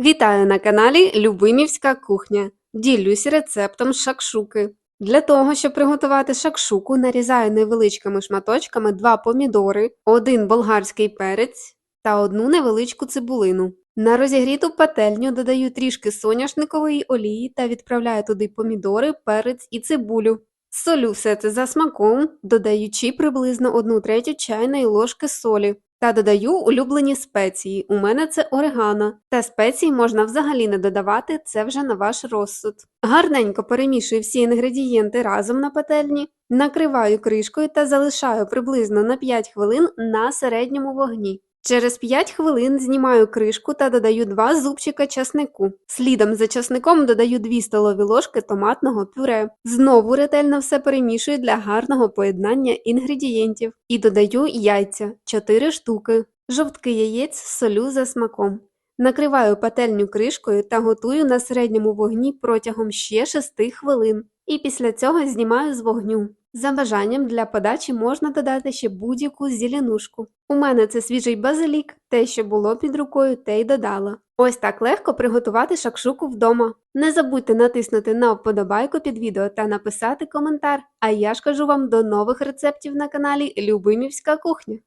Вітаю на каналі Любимівська кухня. Ділюсь рецептом шакшуки. Для того, щоб приготувати шакшуку, нарізаю невеличкими шматочками два помідори, один болгарський перець та одну невеличку цибулину. На розігріту пательню додаю трішки соняшникової олії та відправляю туди помідори, перець і цибулю. Солю все це за смаком, додаючи приблизно 1 третю чайної ложки солі. Та додаю улюблені спеції. У мене це орегано. Та спеції можна взагалі не додавати, це вже на ваш розсуд. Гарненько перемішую всі інгредієнти разом на пательні, накриваю кришкою та залишаю приблизно на 5 хвилин на середньому вогні. Через 5 хвилин знімаю кришку та додаю 2 зубчика часнику. Слідом за часником додаю 2 столові ложки томатного пюре. Знову ретельно все перемішую для гарного поєднання інгредієнтів. І додаю яйця 4 штуки. Жовтки яєць солю за смаком. Накриваю пательню кришкою та готую на середньому вогні протягом ще 6 хвилин. І після цього знімаю з вогню. За бажанням для подачі можна додати ще будь-яку зеленушку. У мене це свіжий базилік, те, що було під рукою, те й додала. Ось так легко приготувати шакшуку вдома. Не забудьте натиснути на вподобайку під відео та написати коментар. А я ж кажу вам до нових рецептів на каналі Любимівська кухня.